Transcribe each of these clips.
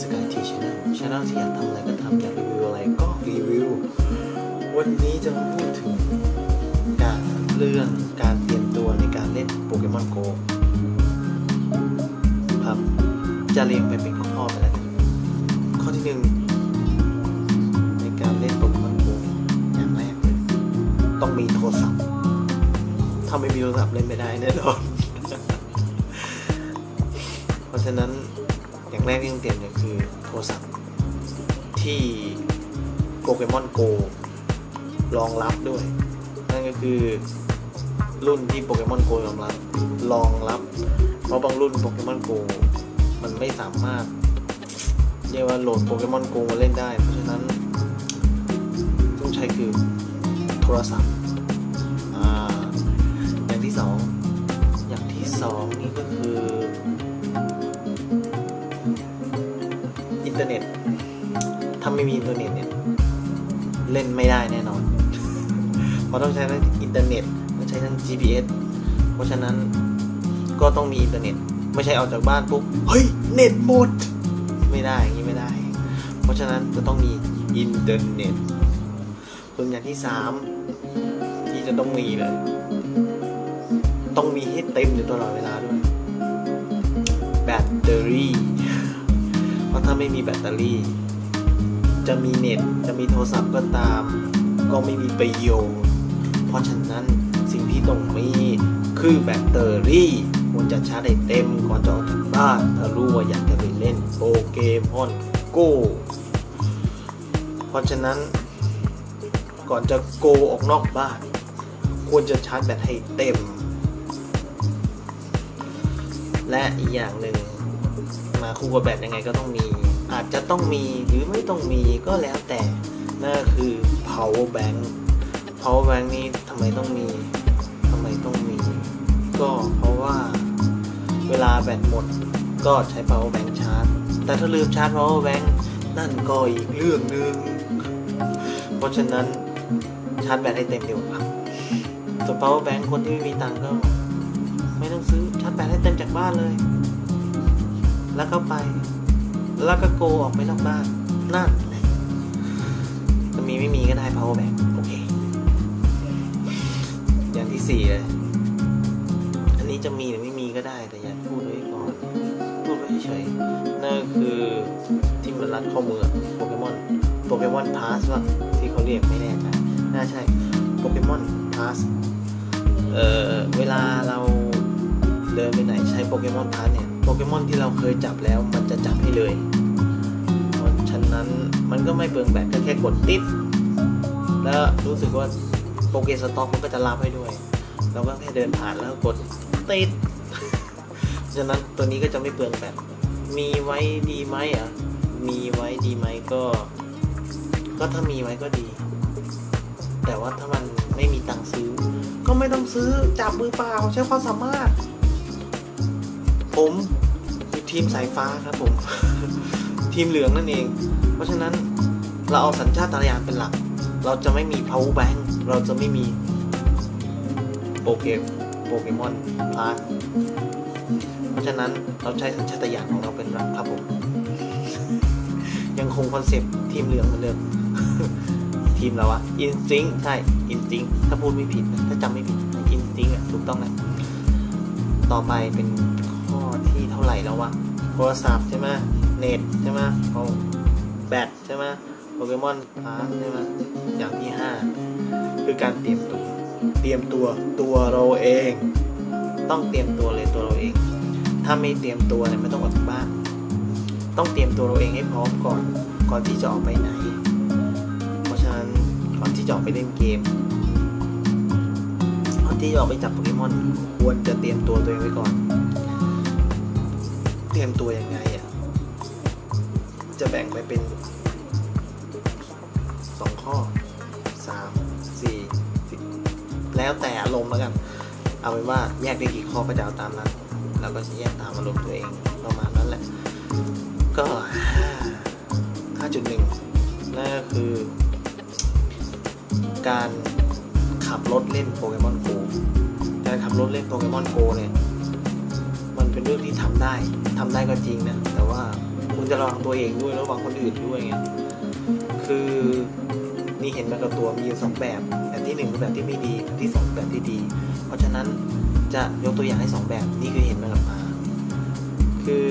สกายทีชแนลชแนลที่อยากทำอะไรก็ทำอยากรีวิวอะไรก็รีวิว วันนี้จะมาพูดถึงการเรื่องการเตรียมตัวในการเล่นโปเกมอนโกครับจะเรียงไปเป็นข้อๆไปแล้วข้อที่หนึ่งในการเล่นโปเกมอนโกอย่างแรกเลยต้องมีโทรศัพท์ ถ้าไม่มีโทรศัพท์เล่นไม่ได้แน่นอน เพราะฉะนั้น อย่างแรกที่ต้องเตรียมเนี่ยคือโทรศัพท์ที่โปเกมอนโกรองรับด้วย นั่นก็คือรุ่นที่โปเกมอนโกรองรับรองรับ เพราะบางรุ่นโปเกมอนโกมันไม่สามารถเรียกว่าโหลดโปเกมอนโกมาเล่นได้ เพราะฉะนั้นต้องใช้คือโทรศัพท์ เทอร์เน็ต ถ้าไม่มีอินเทอร์เน็ตเนี่ย เล่นไม่ได้แน่นอน เพราะต้องใช้ทั้งอินเทอร์เน็ตต้องใช้ทั้ง GPS เพราะฉะนั้นก็ต้องมีอินเทอร์เน็ต ไม่ใช่ออกจากบ้านปุ๊บ เฮ้ย เน็ตหมด ไม่ได้อย่างนี้ไม่ได้ เพราะฉะนั้นจะต้องมีอินเทอร์เน็ตส่วนอย่างที่สามที่จะต้องมีเลยต้องมีให้เต็มอยู่ตลอดเวลาด้วยแบตเตอรี่ ไม่มีแบตเตอรี่ จะมีเน็ต จะมีโทรศัพท์ก็ตาม ก็ไม่มีประโยชน์ เพราะฉะนั้นสิ่งที่ต้องมีคือแบตเตอรี่ควรจะชาร์จให้เต็มก่อนจะออกจากบ้านถ้ารู้ว่าอยากจะไปเล่นโปเกมอนโกเพราะฉะนั้นก่อนจะโกออกนอกบ้าน ควรจะชาร์จแบตให้เต็ม และอีกอย่างหนึ่ง มาคู่กับแบตยังไงก็ต้องมี อาจจะต้องมีหรือไม่ต้องมีก็แล้วแต่นั่นคือ power bank power bank นี้ทำไมต้องมีทำไมต้องมี ก็เพราะว่าเวลาแบตหมดก็ใช้ power bank ชาร์จ แต่ถ้าลืมชาร์จ power bank นั่นก็อีกเรื่องหนึ่งเพราะฉะนั้นชาร์จแบตให้เต็มดีกว่าครับส่วน power bank คนที่ไม่มีตังก็ ไม่ต้องซื้อชาร์จแบตให้เต็มจากบ้านเลย แล้วก็ไป แล้วก็โกออกไปนอกบ้านนั่นแหละจะมีไม่มีก็ได้ power bank โอเค อย่างที่สี่เลย อันนี้จะมีหรือไม่มีก็ได้ แต่อย่าพูดไว้ก่อน พูดไว้เฉยๆนั่นคือที่มันรัดข้อมือโปเกมอน โปเกมอนพาสว่าที่เขาเรียกไม่แน่ใจน่าใช่ โปเกมอนพาสเอ่อ เวลาเราเดินไปไหนใช้โปเกมอนพาสเนี่ย โปเกมอนที่เราเคยจับแล้วมันจะจับให้เลย เพราะฉะนั้นมันก็ไม่เปลืองแบตแค่กดติดแล้วรู้สึกว่าโปเกสต็อกมันก็จะรับให้ด้วย เราก็แค่เดินผ่านแล้วกดติดฉะนั้นตัวนี้ก็จะไม่เปลืองแบตมีไว้ดีไหมอะ มีไว้ดีไหมก็ ก็ถ้ามีไว้ก็ดี แต่ว่าถ้ามันไม่มีตังค์ซื้อ ก็ไม่ต้องซื้อจับมือเปล่าใช้ความสามารถ ผมทีมสายฟ้าครับผม ทีมเหลืองนั่นเอง เพราะฉะนั้นเราเอาสัญชาตญาณเป็นหลัก เราจะไม่มี power bank เราจะไม่มีโปเกมโปเกมอนพาร์เพราะฉะนั้นเราใช้สัญชาตญาณของเราเป็นหลักครับผม ยังคงคอนเซปต์ทีมเหลืองเหมือนเดิมทีมเราอะอินสติ้งใช่อินสติ้งถ้าพูดไม่ผิดนะถ้าจำไม่ผิดอินสติ้งอะถูกต้องแล้วต่อไปเป็น ที่เท่าไหร่แล้ววะโทรศัพท์ใช่ไหมเน็ตใช่ไหมเอาแบตใช่ไหมโปเกมอนพาร์ใช่ไหมอย่างที่ห้าคือการเตรียมตัว เตรียมตัวตัวเราเอง ต้องเตรียมตัวเลยตัวเราเอง ถ้าไม่เตรียมตัวเนี่ยไม่ต้องออกจากบ้าน ต้องเตรียมตัวเราเองให้พร้อมก่อนก่อนที่จะออกไปไหน เพราะฉะนั้นก่อนที่จะออกไปเล่นเกมก่อนที่จะออกไปจับโปเกมอนควรจะเตรียมตัวตัวเองไว้ก่อน ตรียมตัวยังไงอะจะแบ่งไปเป็นสองข้อสามสี่สิบแล้วแต่อารมณ์แล้วกัน เอาเป็นว่าแยกได้กี่ข้อก็จะเอาตามนั้นแล้วก็จะแยกตามอารมณ์ตัวเองประมาณนั้นแหละ ก็ 5.1นั่นก็คือ การขับรถเล่นโปเกมอนโกการขับรถเล่นโปเกมอนโกเนี่ย มันเป็นเรื่องที่ทำได้ทำได้ก็จริงนะ แต่ว่าคุณจะระวังตัวเองด้วยระวังคนอื่นด้วยไงคือนี่เห็นมากับตัวมีอยู่สองแบบแบบที่หนึ่งคือแบบที่ไม่ดีแบบที่สองแบบที่ดี เพราะฉะนั้นจะยกตัวอย่างให้สองแบบนี่คือเห็นมากับมาคือ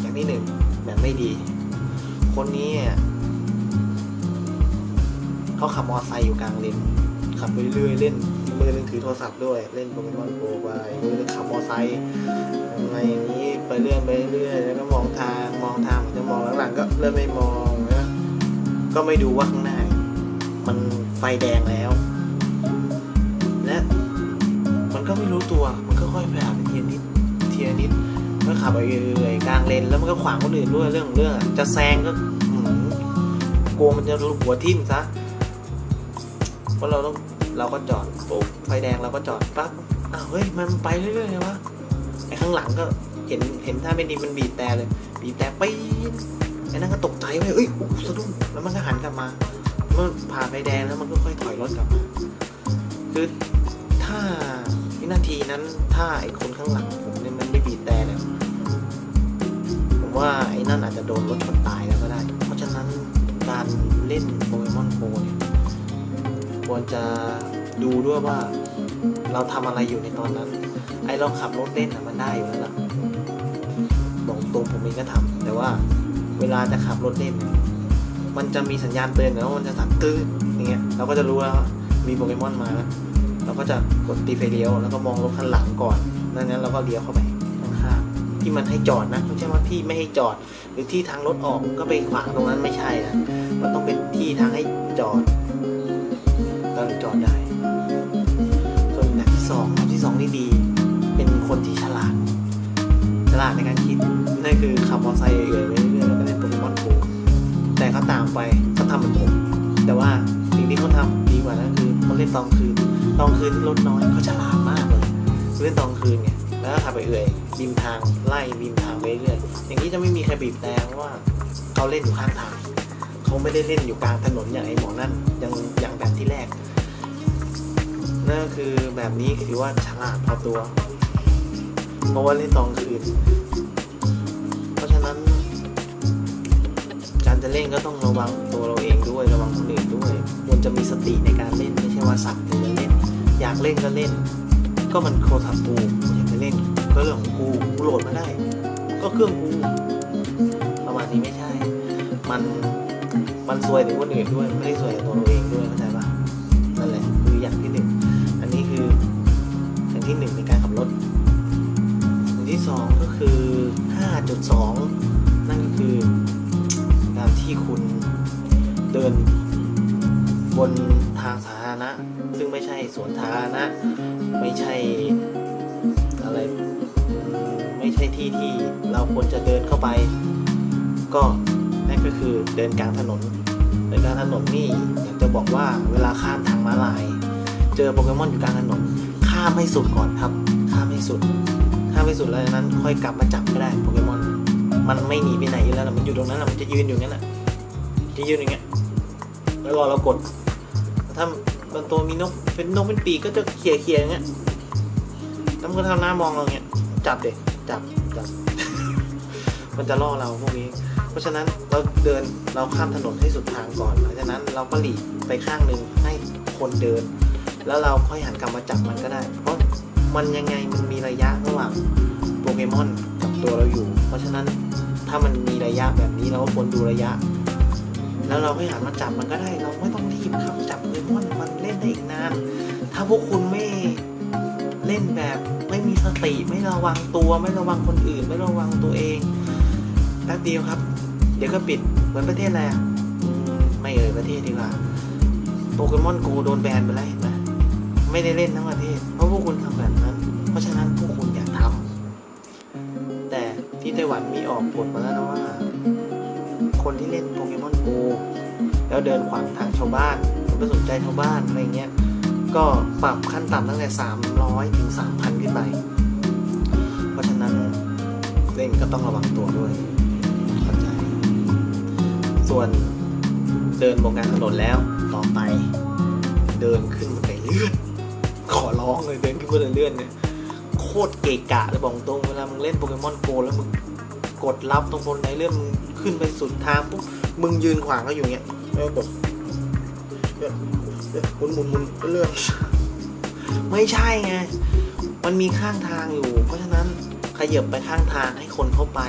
อย่างที่หนึ่งแบบไม่ดี คนนี้เขาขับมอเตอร์ไซค์อยู่กลางเลนขับไปเรื่อยๆเล่น มือหนึงถือโทรศัพท์ด้วย เล่นโปเกมอนโกไปมือหนึงขับมอเตอร์ไซค์ยังไงอย่างนี้ไปเรื่อยไปเรื่อยแล้วก็มองทางมองทางเหมือนจะมองหลังๆก็เริ่มไม่มองนะก็ไม่ดูว่าข้างหน้า มันไฟแดงแล้ว และมันก็ไม่รู้ตัวมันก็ค่อยผ่านไปทีละนิดเทีละนิดก็ขับไปเรื่อยกลางเลนแล้วมันก็ขวางคนอื่นด้วยเรื่องของเรื่องจะแซงก็หืมกลัวมันจะรู้หัวทิ่มซะเพราะเราต้อง เราก็จอดปุ๊บไฟแดงเราก็จอดปั๊บอ้าวเฮ้ยมันไปเรื่อยๆเลยวะไอ้ข้างหลังก็เห็นเห็นท่าไม่ดีมันบีบแต่เลย บีบแต่ปี๊ดไอ้นั่นก็ตกใจไปเอ้ยโอ้สะดุ้งแล้วมันก็หันกลับมาเมื่อผ่านไฟแดงแล้วมันก็ค่อยถอยรถกลับมาคือถ้าวินาทีนั้นถ้าไอ้คนข้างหลังผมเนี่ยมันไม่บีบแต่เนี่ยผมว่าไอ้นั่นอาจจะโดนรถชนตายแล้วก็ได้ เพราะฉะนั้นการเล่นโปเกมอนโกเนี่ย ควรจะดูด้วยว่าเราทำอะไรอยู่ในตอนนั้น ไอเราขับรถเล่นน่ะมันได้อยู่แล้วล่ะบอกตรงผมเองก็ทำแต่ว่าเวลาจะขับรถเล่น มันจะมีสัญญาณเตือนแล้วมันจะสั่นตื้ออย่างเงี้ยเราก็จะรู้แล้วว่ามีโปเกมอนมาแล้วเราก็จะกดตีไฟเลี้ยวแล้วก็มองรถคันหลังก่อนดังนั้นเราก็เลี้ยวเข้าไปข้างๆที่มันให้จอดนะไม่ใช่ว่าที่ไม่ให้จอด หรือที่ทางรถออกก็ไปขวางตรงนั้นไม่ใช่นะมันต้องเป็นที่ทางให้จอด เราถึงจอดได้ ส่วนแบบที่สองแบบที่สองนี่ดี เป็นคนที่ฉลาด ฉลาดในการคิดนั่นคือขับมอเตอร์ไซค์เอื่อยๆไปเรื่อยๆแล้วก็เล่นโปเกมอนโกแต่เขาตามไปเขาทำเหมือนผม แต่ว่าสิ่งที่เขาทำดีกว่านั้นคือเขาเล่นตอนคืนตอนคืนรถน้อยเขาฉลาดมากเลยเล่นตอนคืนไงแล้วก็ขับไปเอื่อยริมทางไล่ริมทางไปเรื่อยอย่างนี้จะไม่มีใครบีบแต่ว่าเขาเล่นอยู่ข้างทาง เขาไม่ได้เล่นอยู่กลางถนนอย่างไอ้หมอนั่นอย่างอย่างแบบที่แรก นั่นคือแบบนี้คือว่าฉลาดพอตัว เพราะว่าเล่นตอนคืน เพราะฉะนั้น การจะเล่นก็ต้องระวังตัวเราเองด้วยระวังคนอื่นด้วยควรจะมีสติในการเล่นไม่ใช่ว่าสักแต่จะเล่น อยากเล่นก็เล่น ก็มันโคทับกูอยากจะเล่นก็เรื่องของกูกูโหลดมาได้ ก็เครื่องกูประมาณนี้ไม่ใช่ มัน มันซวยถึงคนอื่นด้วยไม่ได้ซวยกับตัวเราเองด้วยเข้าใจปะนั่นแหละคืออย่างที่หนึ่งอันนี้คืออย่างที่หนึ่งในการขับรถอย่างที่สองก็คือ 5.2 นั่นก็คือการที่คุณเดินบนทางสาธารณะ ซึ่งไม่ใช่สวนสาธารณะ ไม่ใช่อะไรไม่ใช่ที่ที่เราควรจะเดินเข้าไป ก็นั่นก็คือเดินกลางถนน เดินกลางถนนนี่อยากจะบอกว่าเวลาข้ามทางม้าลาย เจอโปเกมอนอยู่กลางถนนข้ามให้สุดก่อนครับ ข้ามให้สุดข้ามให้สุดแล้วนั้น ค่อยกลับมาจับก็ได้โปเกมอน มันไม่หนีไปไหนอยู่แล้วมันอยู่ตรงนั้นนะมันจะยืนอยู่งั้นแหละจะยืนอย่างเงี้ยแล้วรอเรากด ถ้ามันตัวมีนกเป็นนกเป็นปีกก็จะเขี่ยเขี่ยอย่างเงี้ยแล้วมันก็ทำหน้ามองเราเงี้ยจับเด็กจับจับ มันจะล่อเราพวกนี้ เพราะฉะนั้นเราเดินเราข้ามถนนให้สุดทางก่อนหลังจากนั้นเราก็หลีกไปข้างหนึ่งให้คนเดิน แล้วเราค่อยหันกลับมาจับมันก็ได้ เพราะมันยังไงมันมีระยะระหว่างโปเกมอนกับตัวเราอยู่ เพราะฉะนั้นถ้ามันมีระยะแบบนี้เราก็ควรดูระยะ แล้วเราก็หันมาจับมันก็ได้ เราไม่ต้องรีบครับจับโปเกมอนมันเล่นได้อีกนานถ้าพวกคุณไม่เล่นแบบไม่มีสติไม่ระวังตัวไม่ระวังคนอื่น ไม่ระวังตัวเองแป๊บเดียวครับ เดี๋ยวก็ปิดเหมือนประเทศอะไรอะไม่เอ่ยประเทศดีกว่าโปเกมอนโกโดนแบนไปแล้วเห็นไหมไม่ได้เล่นทั้งประเทศ เพราะพวกคุณทำแบบนั้น เพราะฉะนั้นพวกคุณอย่าทำแต่ที่ไต้หวันมีออกกฎมาแล้วนะว่า คนที่เล่นโปเกมอนโกแล้วเดินขวางทางชาวบ้านไม่สนใจชาวบ้านอะไรเงี้ยก็ปรับขั้นต่ำตั้งแต่ 300 ถึง 3,000 ขึ้นไป เพราะฉะนั้นเล่นก็ต้องระวังตัวด้วย ส่วนเดินบนกลางถนนแล้วต่อไป เดินขึ้นบันไดเลื่อนขอร้องเลยเดินขึ้นบันไดเลื่อนเนี่ยโคตรเกะกะเลยบอกตรงเวลามึงเล่นโปเกมอนโกแล้วมึงกดรับตรงบนไหนเรื่องมึงขึ้นไปสุดทางปุ๊บมึงยืนขวางเขาอยู่เงี้ยแล้วก็กดเนี่ยเนี่ยหมุนหมุนหมุนเรื่อยๆไม่ใช่ไงมันมีข้างทางอยู่ เพราะฉะนั้นขยับไปข้างทางให้คนเข้าไป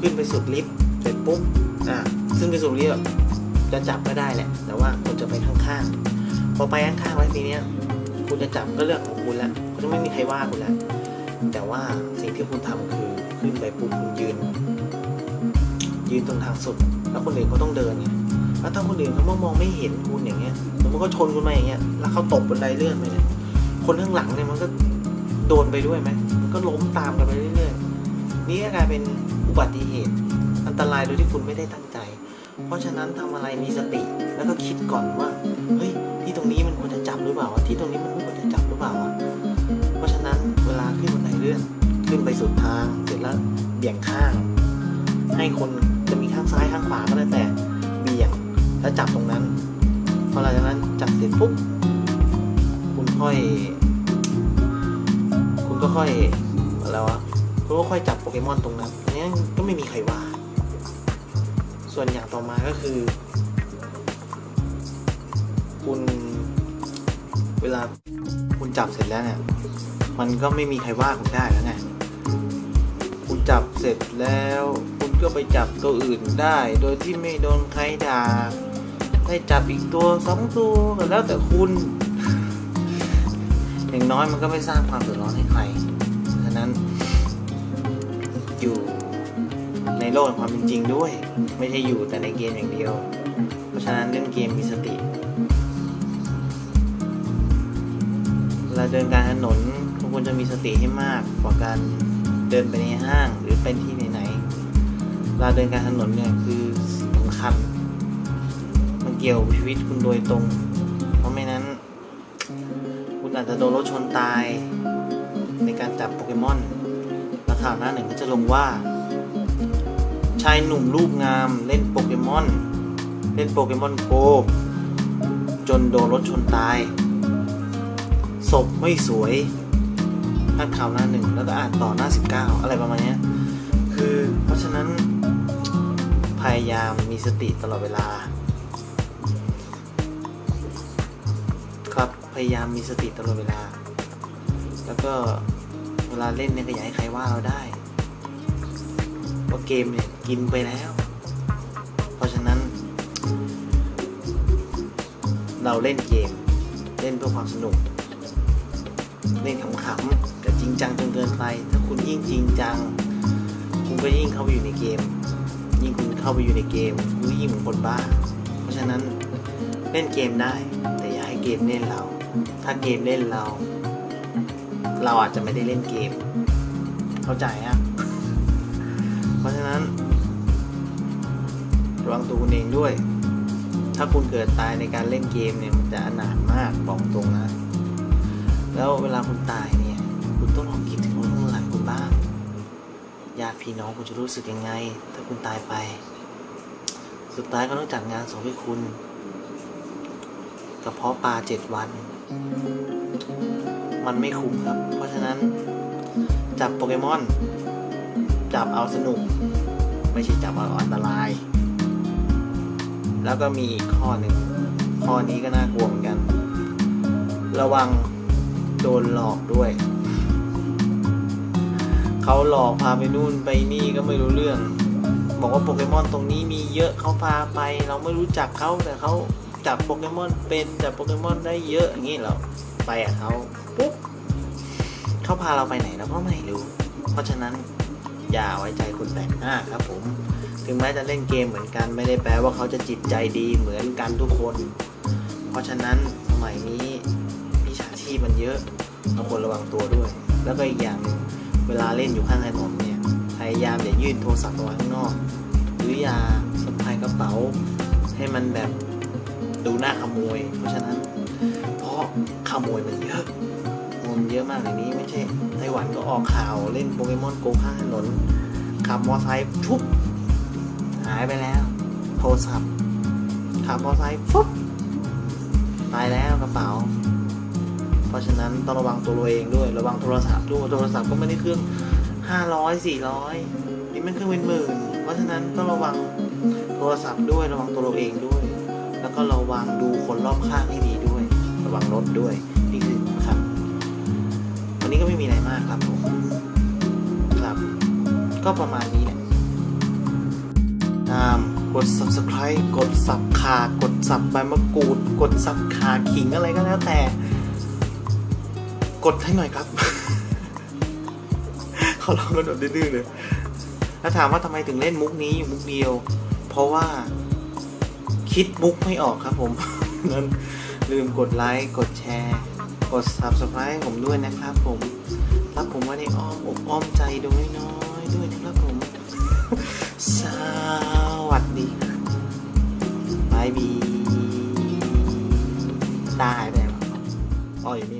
ขึ้นไปสุดลิฟต์ ปุ๊บอะซึ่งไปสุดลิฟต์อะจะจับก็ได้แหละ แต่ว่าคุณจะไปข้างๆพอไปข้างๆแล้วทีเนี้ยคุณจะจับก็เรื่องของคุณแล้วคุณไม่มีใครว่าคุณแล้วแต่ว่าสิ่งที่คุณทำคือขึ้นไปปุ๊บคุณยืน ยืนตรงทางสุด แล้วคนอื่นเขาต้องเดินไงแล้วถ้าคนอื่นเขามองไม่เห็นคุณอย่างเงี้ยแล้วมันก็ชนคุณมาอย่างเงี้ย แล้วเขาตกบนไดเลื่อนไปเนี่ยคนข้างหลังเนี่ยมันก็โดนไปด้วยไหมมันก็ล้มตามกันไปเรื่อยๆนี่ก็กลายเป็นอุบัติเหตุ ตรายโดยที่คุณไม่ได้ตั้งใจ เพราะฉะนั้นทำอะไรมีสติแล้วก็คิดก่อนว่าเฮ้ยที่ตรงนี้มันควรจะจับหรือเปล่าวะที่ตรงนี้มันไม่ควรจะจับหรือเปล่าวะเพราะฉะนั้นเวลาขึ้นบันไดเลื่อนขึ้นไปสุดทางเสร็จแล้วเบี่ยงข้าง ให้คนจะมีข้างซ้ายข้างขวาก็แล้วแต่เบี่ยงแล้วจับตรงนั้นพอหลังจากนั้นจับเสร็จปุ๊บคุณค่อย คุณก็ค่อยอะไรวะคุณก็ค่อยจับโปเกมอนตรงนั้นอันนี้ก็ไม่มีใครว่า ส่วนอย่างต่อมาก็คือ คุณเวลาคุณจับเสร็จแล้วเนี่ย มันก็ไม่มีใครว่าคุณได้แล้วไงคุณจับเสร็จแล้ว คุณก็ไปจับตัวอื่นได้ โดยที่ไม่โดนใครด่าได้จับอีกตัวสองตัวก็แล้วแต่คุณอย่างน้อยมันก็ไม่สร้างความเดือดร้อนให้ใคร ฉะนั้นอยู่ ในโลกแห่งความเป็นจริงด้วย ไม่ใช่อยู่แต่ในเกมอย่างเดียว เพราะฉะนั้นเล่นเกมมีสติเวลาเดินการถนนคุณควรจะมีสติให้มากกว่าการเดินไปในห้างหรือเป็นที่ไหนๆเวลาเดินการถนนเนี่ยคือสำคัญ มันเกี่ยวชีวิตคุณโดยตรง เพราะไม่นั้น คุณอาจจะโดนรถชนตายในการจับโปเกมอน แล้วข่าวหน้าหนึ่งก็จะลงว่า ชายหนุ่มรูปงามเล่นโปเกมอน เล่นโปเกมอนโกจนโดนรถชนตาย ศพไม่สวยพาดข่าวหน้าหนึ่งแล้วก็อ่านต่อหน้า 19 อะไรประมาณนี้คือเพราะฉะนั้นพยายามมีสติตลอดเวลา ครับพยายามมีสติตลอดเวลา แล้วก็เวลาเล่นเนี่ยก็อย่าให้ใครว่าเราได้ว่าเกมเนี่ย กินไปแล้ว เพราะฉะนั้น เราเล่นเกม เล่นเพื่อความสนุก เล่นขำๆแต่จริงจังจนเกินไป ถ้าคุณยิ่งจริงจัง คุณก็ยิ่งเข้าไปอยู่ในเกม ยิ่งคุณเข้าไปอยู่ในเกมคุณยิ่งเหมือนคนบ้า เพราะฉะนั้นเล่นเกมได้ แต่อย่าให้เกมเล่นเรา ถ้าเกมเล่นเรา เราอาจจะไม่ได้เล่นเกม เข้าใจอะเพราะฉะนั้น ระวังตัวคุณเองด้วย ถ้าคุณเกิดตายในการเล่นเกมเนี่ยมันจะอนาถมากบอกตรงนะ แล้วเวลาคุณตายเนี่ย คุณต้องลองคิดถึงคนข้างหลังคุณบ้างญาติพี่น้องคุณจะรู้สึกยังไง ถ้าคุณตายไป สุดท้ายก็ต้องจัดงานศพให้คุณกระเพาะปลาเจ็ดวัน มันไม่คุ้มครับ เพราะฉะนั้นจับโปเกมอน จับเอาสนุก ไม่ใช่จับเอาอันตราย แล้วก็มีอีกข้อหนึ่งข้อนี้ก็น่ากลัวเหมือนกัน ระวังโดนหลอกด้วยเขาหลอกพาไปนู่นไปนี่ก็ไม่รู้เรื่อง บอกว่าโปเกมอนตรงนี้มีเยอะเขาพาไป เราไม่รู้จักเขาแต่เขาจับโปเกมอนเป็นจับโปเกมอนได้เยอะอย่างนี้เราไปกับเขาปุ๊บเขาพาเราไปไหนเราก็ไม่รู้ เพราะฉะนั้นอย่าไว้ใจคนแปลกหน้าครับผม ถึงแม้จะเล่นเกมเหมือนกันไม่ได้แปลว่าเขาจะจิตใจดีเหมือนกันทุกคน เพราะฉะนั้นสมัยนี้มิจฉาชีพมันเยอะเราควรระวังตัวด้วย แล้วก็อีกอย่างเวลาเล่นอยู่ข้างถนนเนี่ยพยายามอย่ายื่นโทรศัพท์เอาไว้ข้างนอก หรืออย่าสะพายกระเป๋า ให้มันแบบดูหน้าขโมย เพราะฉะนั้น เพราะขโมยมันเยอะมันเยอะมากในนี้ไม่ใช่ไต้หวันก็ออกข่าวเล่นโปเกมอนโกข้างถนนขับมอเตอร์ไซค์ทุบายไปแล้ว โทรศัพท์ขับมอเตอร์ไซค์ฟุ๊บตายแล้วกระเป๋า เพราะฉะนั้นต้องระวังตัวเราเองด้วย ระวังโทรศัพท์ด้วยโทรศัพท์ก็ไม่ได้เครื่องห้าร้อยสี่ร้อยนี่มันเครื่องเป็นหมื่น เพราะฉะนั้นต้องระวังโทรศัพท์ด้วยระวังตัวเราเองด้วย แล้วก็ระวังดูคนรอบข้างให้ดีด้วย ระวังรถด้วยนี่คือครับ วันนี้ก็ไม่มีอะไรมากครับผมครับ ก็ประมาณ ตาม กด subscribe กดสับขากดสับใบมะกรูด กดสับขาขิงอะไรก็แล้วแต่ กดให้หน่อยครับ เขาลองกันแบบดื้อๆเลย แล้วถามว่าทำไมถึงเล่นมุกนี้อยู่มุกเดียว เพราะว่า คิดมุกไม่ออกครับผม นั้นลืมกดไลค์ กดแชร์ กด subscribe ผมด้วยนะครับผม รับผมไว้ในอ้อมอกอ้อมใจดวงน้อยๆด้วยนะครับผม สวัสดีนะบายบี ได้ไหมอ๋ออยู่นี่